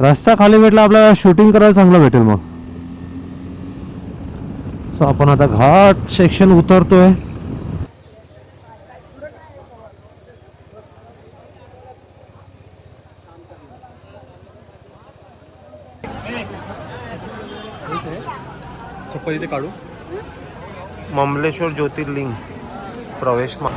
रस्ता खाली भेटला आपल्याला शूटिंग करायला चांगलं भेटेल मग. सो आपण आता घाट सेक्शन उतरतोय. काढू. ममलेश्वर ज्योतिर्लिंग प्रवेश मा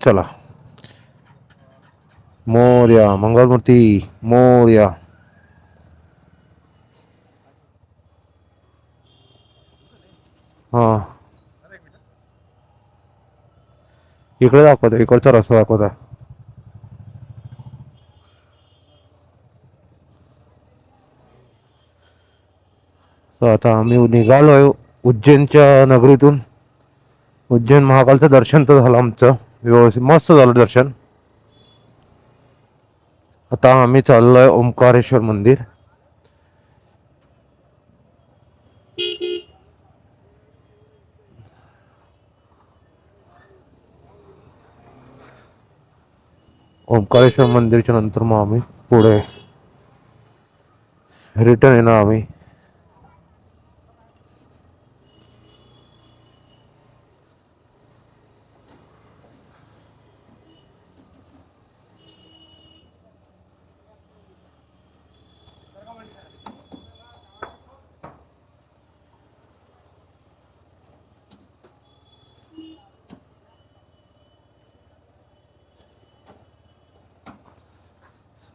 चला. मोर्या मंगळमूर्ती मोर्या. हा. इकडे दाखवतो इकडचा रस्ता दाखवता. आता आम्ही निघालोय उज्जैनच्या नगरीतून. उज्जैन महाकालचं दर्शन तर झालं आमचं. व्यवस्थित मस्त झालं दर्शन. आता आम्ही चाललोय ओंकारेश्वर मंदिर. ओंकारेश्वर मंदिरच्या नंतर मग आम्ही पुढे रिटर्न येणार आम्ही.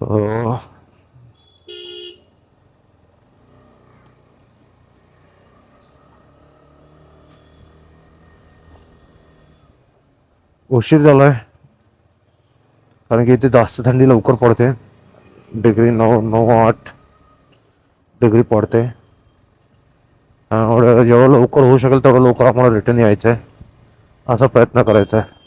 So, उशीर झालाय. कारण की इथे जास्त थंडी लवकर पडते. डिग्री नऊ नऊ आठ डिग्री पडते. त्यामुळे जेवढं लवकर होऊ शकेल तेवढं लवकर आम्हाला रिटर्न यायचं आहे असा प्रयत्न करायचा आहे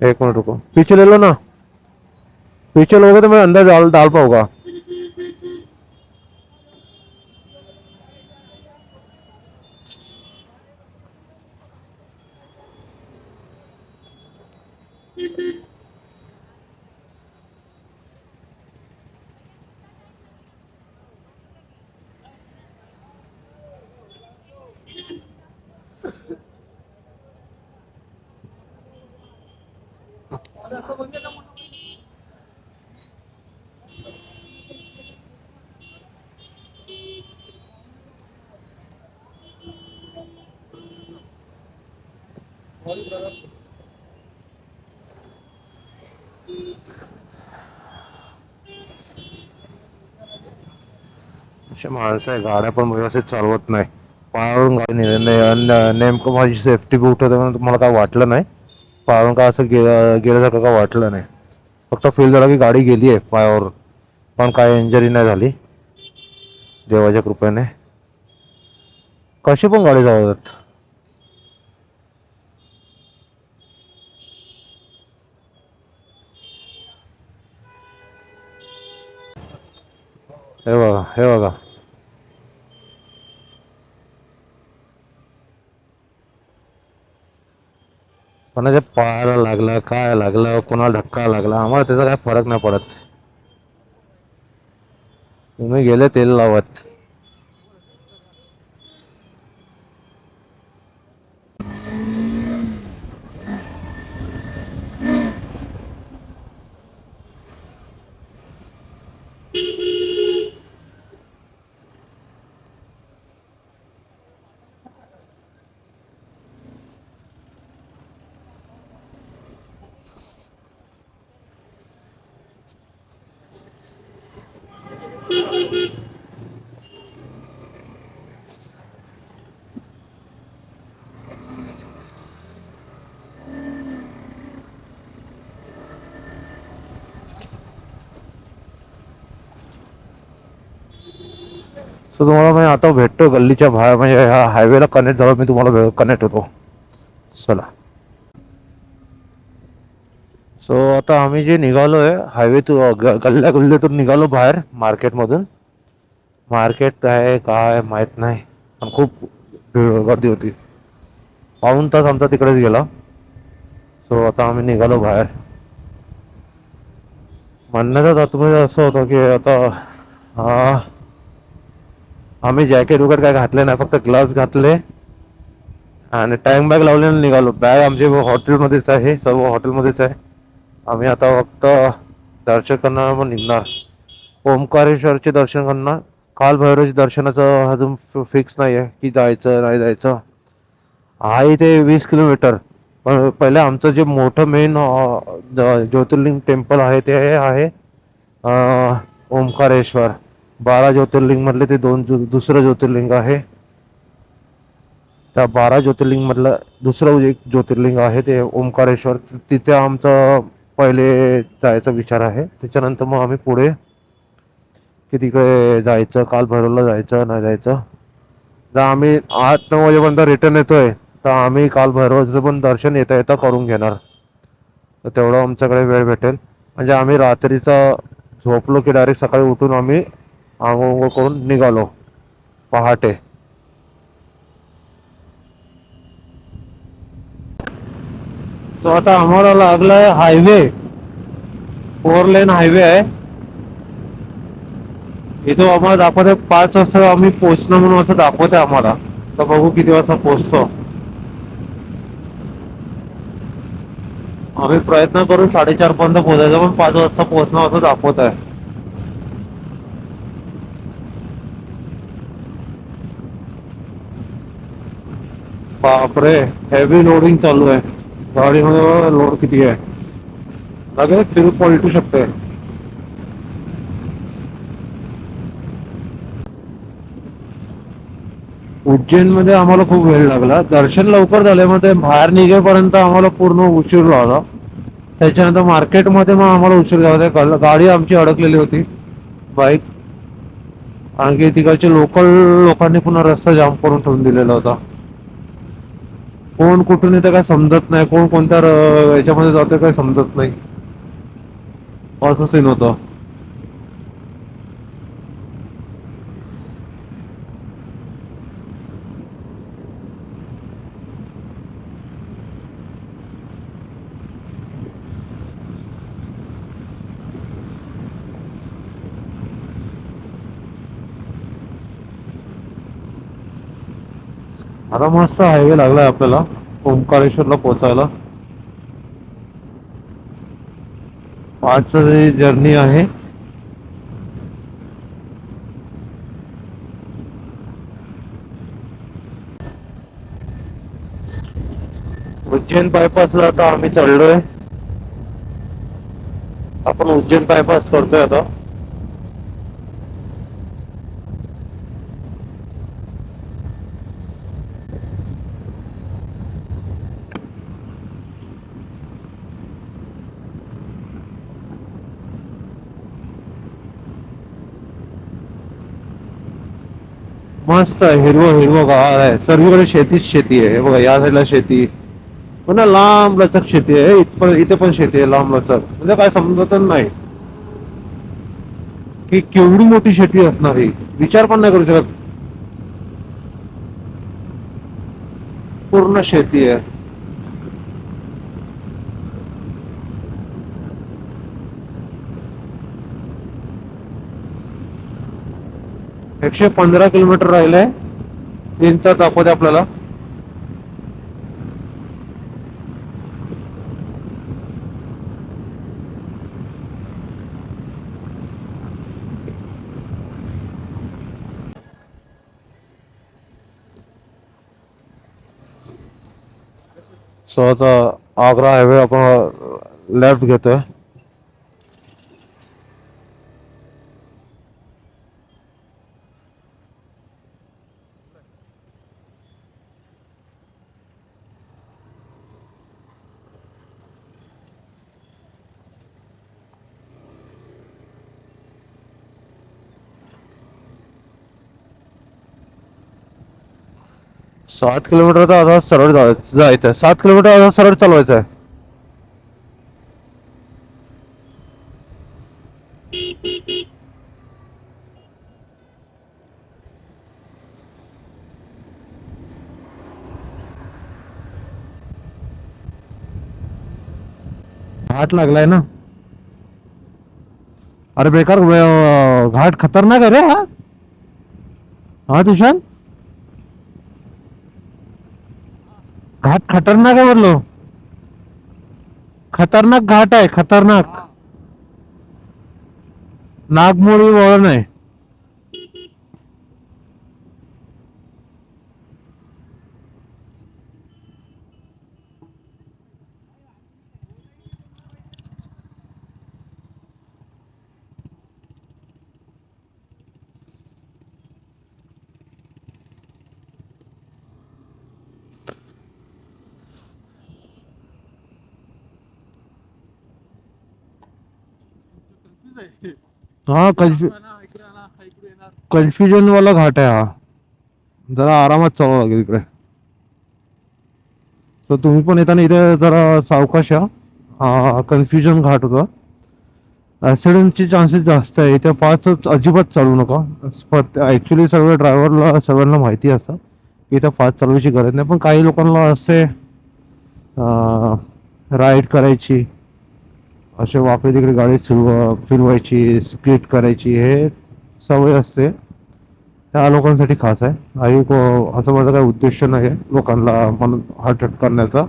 एक मिनट रुको। पीछे ले लो ना। पीछे लोगे तो मैं अंदर डाल डाल पाऊंगा। अशा माणसं आहे गाड्या पण व्यवस्थित चालवत नाही. पायावरून गाडी ने- नेमकं माझी सेफ्टी बूट होतं म्हणून मला काय वाटलं नाही. पायावरून काय असं गे गेल्यासारखं काय वाटलं नाही. फक्त फील झाला की गाडी गेली आहे पायावर. पण काय इंजरी नाही झाली. देवाच्या कृपेने. कशी पण गाडी चालवतात. हे बघा हे बघा. कोणाच्या पायाला लागला काय लागलं कोणाला धक्का लागला आम्हाला त्याचा काय फरक नाही पडत. तुम्ही गेले तेल लावत. सो तुम्हाला मी आता भेटतो गल्लीच्या बाहेर म्हणजे ह्या हायवेला कनेक्ट झालो मी तुम्हाला कनेक्ट होतो. चला. आता आम्ही जे निघालो आहे हायवे तू गल्ल्या गल्लीतून निघालो बाहेर मार्केटमधून मार्केट आहे काय माहीत नाही. पण खूप भीड- गर्दी होती. पाऊन तास आमचा तिकडेच गेला. सो आता आम्ही निघालो बाहेर. म्हणण्याचा तात्पर्य असं होतं की आता आम्ही जॅकेट वगैरे काय घातले नाही फक्त ग्लव्स घातले. आणि टँक बॅग लावले निघालो. बॅग आमचे हॉटेलमध्येच आहे सर्व हॉटेलमध्येच आहे. आम्ही आता फक्त दर्शन करणार मग निघणार. ओंकारेश्वरचे दर्शन करणार काल भैरवचे दर्शनाचं अजून फिक्स नाही आहे की जायचं नाही जायचं. आहे ते वीस किलोमीटर. पण पहिले आमचं जे मोठं मेन ज्योतिर्लिंग टेम्पल आहे ते आहे ओंकारेश्वर. बारा ज्योतिर्लिंगमधले ते दोन दुसरं ज्योतिर्लिंग आहे. त्या बारा ज्योतिर्लिंगमधलं दुसरं एक ज्योतिर्लिंग आहे ते ओंकारेश्वर. तिथे आमचं पहिले जायचा विचार आहे. त्याच्यानंतर मग आम्ही पुढे की तिकडे जायचं काल भैरवला जायचं नाही जायचं. जर आम्ही आठ नऊ वाजेपर्यंत रिटर्न येतोय. तर आम्ही काल भैरवाचं पण दर्शन येता येता करून घेणार. तर तेवढं आमच्याकडे वेळ भेटेल. म्हणजे आम्ही रात्रीचा झोपलो की डायरेक्ट सकाळी उठून आम्ही आंघोळ करून निघालो पहाटे. सो आता आम्हाला लागलाय हायवे. फोर लेन हायवे आहे. इथं आम्हाला दाखवते पाच वाजता आम्ही पोचणं म्हणून असं दाखवते आम्हाला. तर बघू किती वाजता पोचतो आम्ही प्रयत्न करून साडेचार पर्यंत पोहोचायचा पण पाच वाजता पोहोचणं असं दाखवत आहे बापरे हेवी लोडिंग चालू आहे. गाडीमध्ये लोड किती आहे लगेच फिरू पलटू शकते उज्जैनमध्ये आम्हाला खूप वेळ लागला. दर्शन लवकर झाल्यामध्ये बाहेर निघेपर्यंत आम्हाला पूर्ण उशीर लागला त्याच्यानंतर मार्केटमध्ये मग आम्हाला उशीर झाला. गाडी आमची अडकलेली होती. बाईक. कारण की तिकडचे लोकल लोकांनी पुन्हा रस्ता जाम करून ठेवून दिलेला होता. कोण कुठून येतं काय समजत नाही कोण कोणत्या र- याच्यामध्ये जातं काय समजत नाही. असं सीन होतं. आता मस्त हायवे लागलाय आपल्याला. ओंकारेश्वरला पोहोचायला. पाच जर्नी आहे. उज्जैन बायपासला आता आम्ही चाललोय. आपण उज्जैन बायपास करतोय आता. मस्त हिरवं हिरवं गाळ आहे. सर्वीकडे शेतीच शेती आहे. बघा या साईडला शेती. पण लांब लचक शेती आहे. पण इथे पण शेती आहे लांब लचक. म्हणजे काय समजतच नाही. की केवढी मोठी शेती असणार ही? विचार पण नाही करू शकत. पूर्ण शेती आहे. एकशे पंधरा किलोमीटर राहिले तीन तास दाखवते आपल्याला. सो आता आग्रा हायवे आपण लेफ्ट घेतोय. सात किलोमीटर तर आता सरळ जा- जायचं आहे सात किलोमीटर आता सरळ चालवायचं आहे घाट लागलाय ना? अरे बेकार घाट खतरनाक आहे रे हा. हा तुषार? घाट खतरनाक आहे म्हणलो. खतरनाक घाट आहे खतरनाक. नागमोडी वळण आहे. हा कन्फ्यु कन्फ्युजन वाला घाट आहे हा. जरा आरामात चालावं लागेल इकडे. तर तुम्ही पण येताना इथे जरा सावकाश या. हा कन्फ्युजन घाट होता. ॲक्सिडेंटचे चान्सेस जास्त आहे. इथे फास्ट अजिबात चालू नका. ॲक्च्युली सर्व ड्रायव्हरला सर्वांना माहिती असतं. की इथं फास्ट चालवायची गरज नाही. पण काही लोकांना असे राईड करायची असे वाकडे तिकडे गाडी फिरव फिरवायची स्किट करायची हे सवय असते. त्या लोकांसाठी खास आहे. आई को असं माझा काही उद्देश नाही आहे लोकांना मन हार्टअट करण्याचा.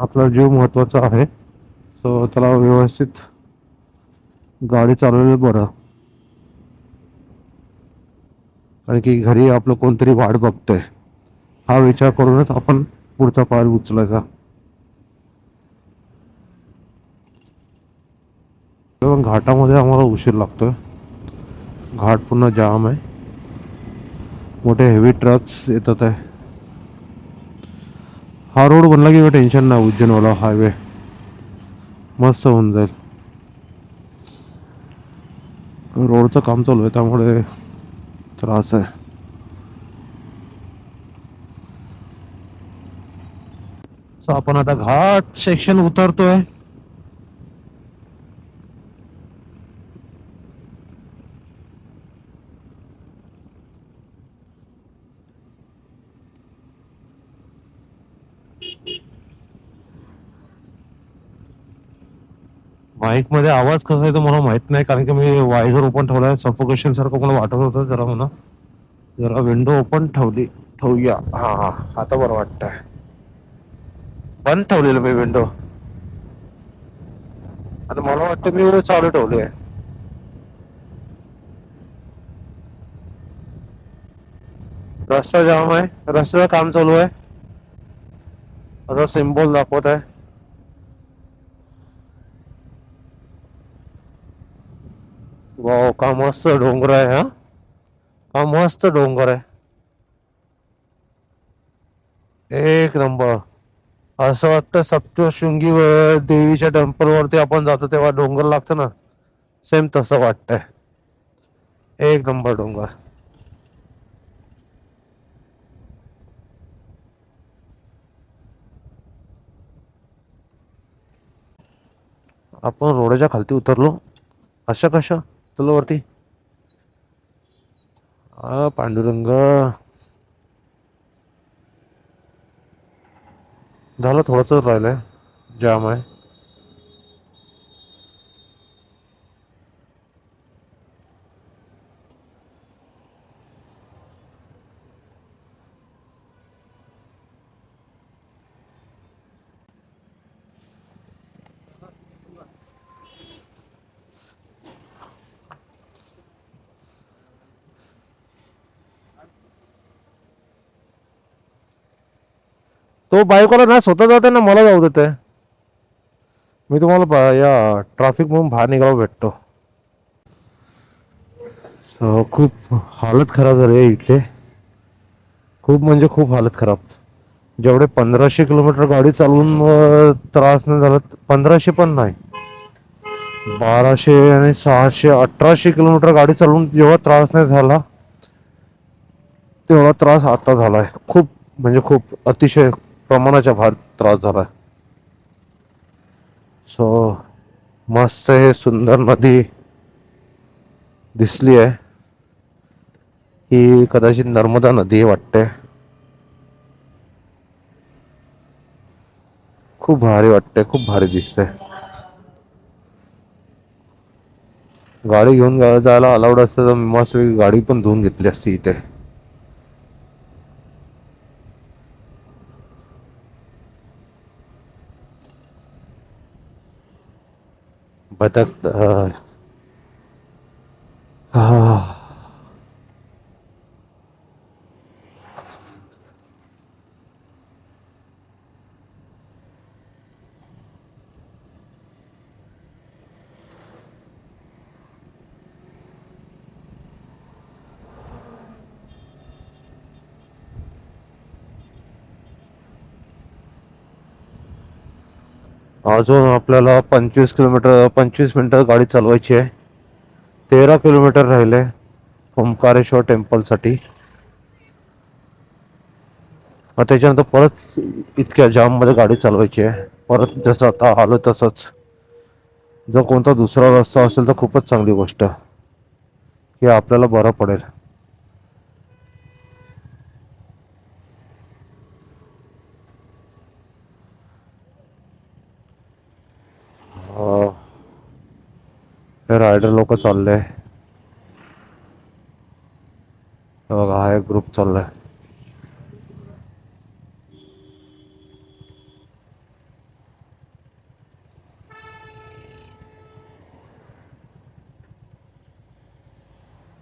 आपला जीव महत्त्वाचा आहे. सो त्याला व्यवस्थित गाडी चालवलेलं बरं. कारण की घरी आपलं कोणतरी वाट बघतोय. हा विचार करूनच आपण पुढचा पाऊल उचलायचा. पण घाटामध्ये आम्हाला उशीर लागतोय. घाट पूर्ण जाम आहे. मोठे हेवी ट्रक्स येतात आहे. हा रोड बनला की टेन्शन नाही उज्जैनवाला हायवे मस्त होऊन जाईल. रोडचं काम चालू आहे त्यामुळे त्रास आहे. आपण आता घाट सेक्शन उतरतोय. माईकमध्ये आवाज कसा येतो मला माहीत नाही कारण की मी वायझर ओपन ठेवलाय सफोकेशन सारखं मला वाटत होतं जरा म्हणा. जरा विंडो ओपन ठेवली ठेवूया. हा हा आता बरं वाटतंय. बंद ठेवलेलं मी विंडो. आता मला वाटतं मी एवढं चालू ठेवले आहे रस्ता जाम आहे रस्त्याचं काम चालू आहे. आता सिम्बॉल दाखवत आहे वाव का मस्त डोंगर आहे हा? का मस्त डोंगर आहे? एक नंबर. असं वाटतं सप्तशृंगी देवीच्या टेम्पलवरती आपण जातो तेव्हा डोंगर लागतं ना? सेम तसं वाटतंय. एक नंबर डोंगर. आपण रोडच्या खालती उतरलो. अशा कशा? चलो वरती पांडुरंग. झालं थोडंच राहिलंय. जाम आहे. तो बाईकवाला ना स्वतः जाते ना मला जाऊ देते. मी तुम्हाला या ट्रॅफिक म्हणून बाहेर निघावं भेटतो. खूप हालत खराब झाली आहे इथले. खूप म्हणजे खूप हालत खराब. जेवढे पंधराशे किलोमीटर गाडी चालवून त्रास नाही झाला पंधराशे पण नाही. बाराशे आणि सहाशे अठराशे किलोमीटर गाडी चालवून जेव्हा त्रास नाही झाला तेवढा त्रास आता झाला आहे खूप म्हणजे खूप अतिशय प्रमाणाच्या फार त्रास झाला. सो मस्त हे सुंदर नदी दिसली आहे. ही कदाचित नर्मदा नदी आहे वाटते. खूप भारी वाटते खूप भारी दिसते. गाडी घेऊन जायला अलाउड असतं तर मी मस्त गाडी पण धुवून घेतली असती इथे. ભટક अजून आपल्याला पंचवीस किलोमीटर पंचवीस मिनटं गाडी चालवायची आहे. तेरा किलोमीटर राहिले ओंकारेश्वर टेम्पलसाठी. मग त्याच्यानंतर परत इतक्या जाममध्ये गाडी चालवायची आहे. परत जसं आता आलो तसंच. जर कोणता दुसरा रस्ता असेल तर खूपच चांगली गोष्ट. की आपल्याला बरं पडेल. रायडर लोक चालले. बघा हा एक ग्रुप चाललाय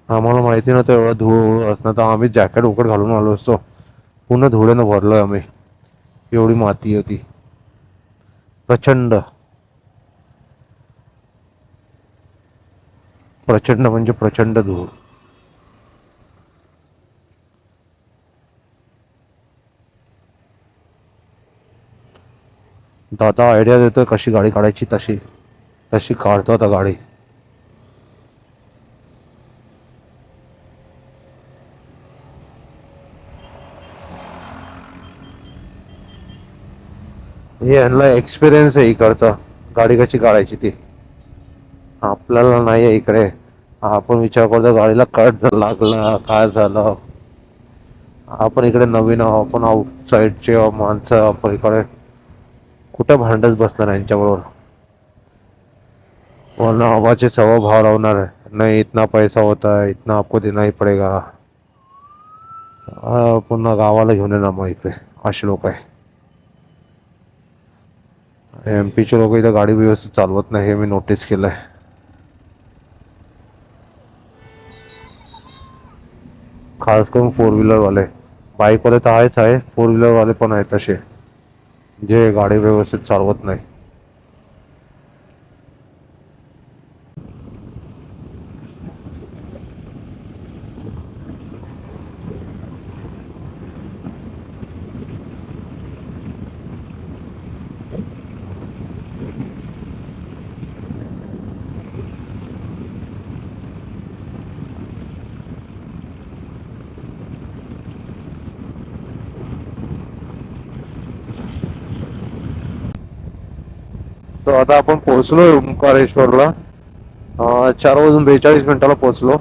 आम्हाला माहिती नव्हतं एवढं धूळ असणार तर आम्ही जॅकेट उकड घालून आलो असतो. पूर्ण धुळेनं भरलोय आम्ही. एवढी माती होती. प्रचंड. प्रचंड म्हणजे प्रचंड धूर दादा आयडिया देतोय कशी गाडी काढायची तशी. तशी काढतो आता गाडी. हे यांना एक्सपिरियन्स आहे इकडचा. गाडी कशी काढायची ती. आपल्याला नाही आहे इकडे. आपण विचार करतो गाडीला कट लागला काय झालं? आपण इकडे नवीन आहोत आपण आउटसाईडचे माणसं आपण इकडे कुठं भांडत बसणार यांच्याबरोबर? वरना आवाचे सवा भाव लावणार आहे. नाही इतना पैसा होता है इतना आपको देना ही पडेगा. पुन्हा गावाला घेऊन येणार मग इकडे. असे लोक आहे. एम पीचे लोक इथं गाडी व्यवस्थित चालवत नाही हे मी नोटीस केलं आहे खास करून फोर व्हीलरवाले बाईकवाले तर आहेच आहे फोर व्हीलरवाले पण आहेत तसे. जे गाडी व्यवस्थित चालवत नाही. तर आता आपण पोहोचलो ओंकारेश्वरला. चार वाजून बेचाळीस मिनिटाला पोहोचलो.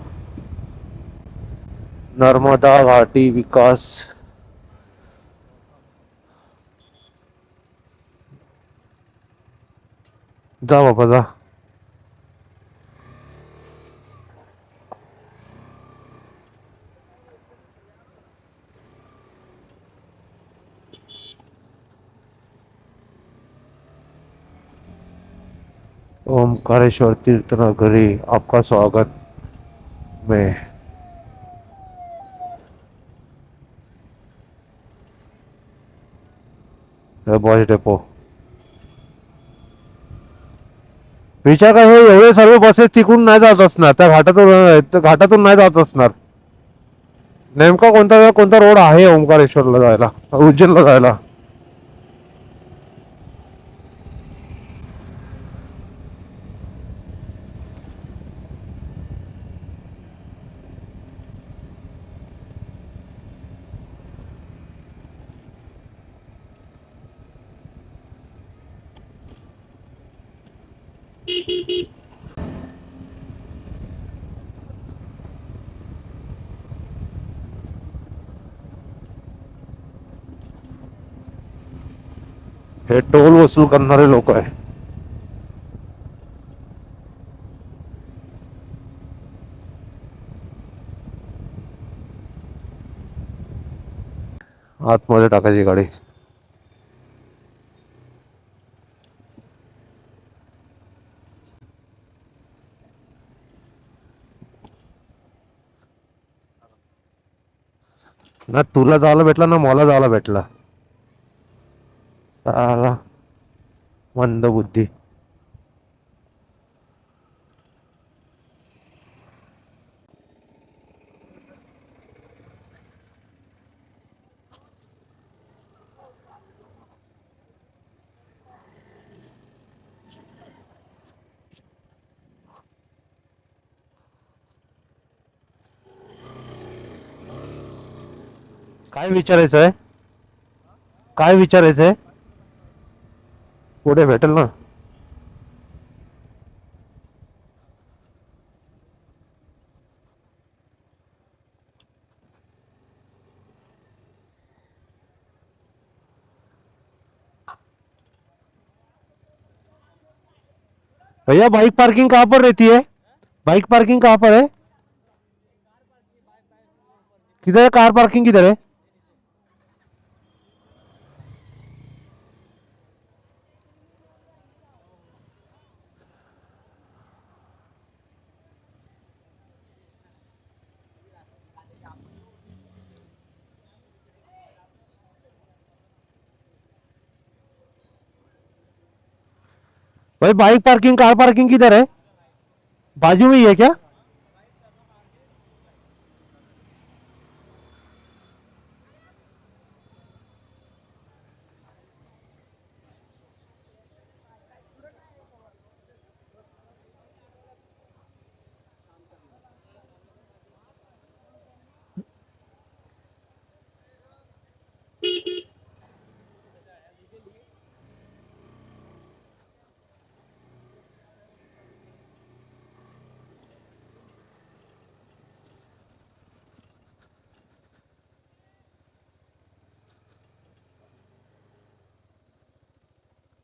नर्मदा घाटी विकास. जा बाबा जा. ओमकारेश्वर तीर्थ नगरी आपका स्वागत में। बॉस डेपो विचार काय हे एवढे सर्व बसेस तिकडून नाही जात असणार. त्या घाटातून त्या घाटातून नाही जात असणार. नेमका कोणता कोणता रोड आहे ओंकारेश्वरला जायला उज्जैनला जायला? हे टोल वसूल करणारे लोक आहे आतमध्ये टाकायची गाडी. ना तुला जायला भेटला ना मला जायला भेटला. साला. मंद बुद्धी. काय विचारायचं आहे काय विचारायचं आहे पुढे भेटेल ना। भैया, बाइक पार्किंग कहाँ पर रहती है? बाइक पार्किंग कहाँ पर है? किधर है? कार पार्किंग किधर है? भाई बाइक पार्किंग कार पार्किंग किधर है? बाजू में ही है क्या?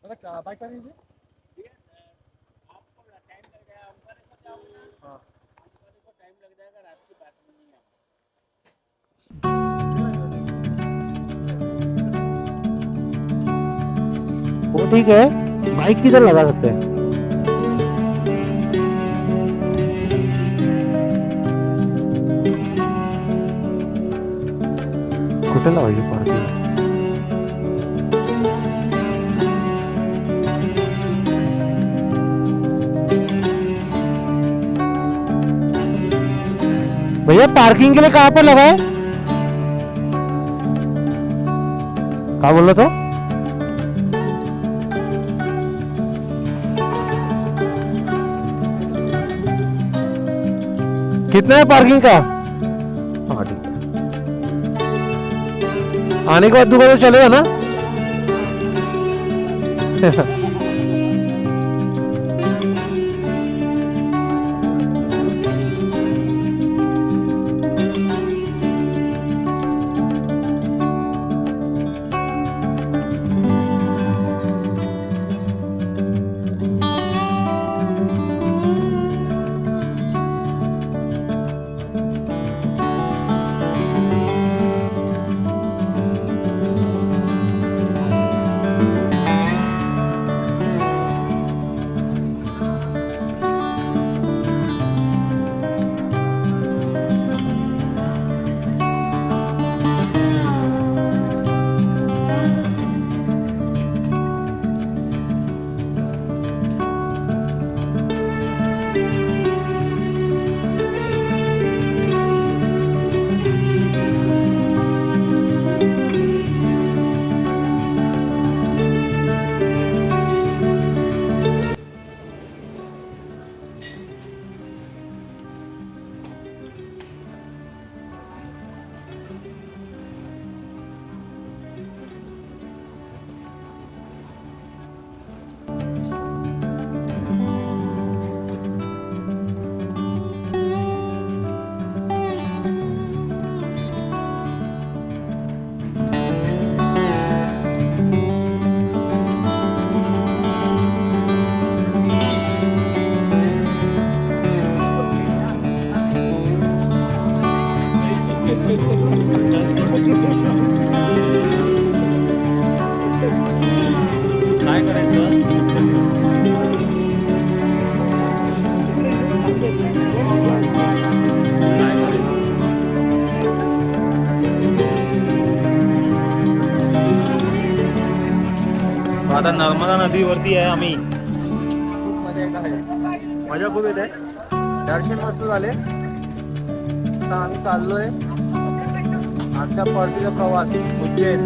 बाइक पर लीजिए वो ठीक है बाइक किधर लगा सकते हैं? कुठे लावायची पार्किंग भैया पार्किंग के लिए कहाँ पर लगा है क्या बोल तो? कितना है पार्किंग का? हाँ ठीक है। आने के बाद दुकान चलेगा ना? आता नर्मदा नदीवरती आहे आम्ही. खूप मजा येत आहे मजा खूप येत. आहे दर्शन मस्त झाले. आता आम्ही चाललोय. आमच्या परतीचा प्रवास उज्जैन.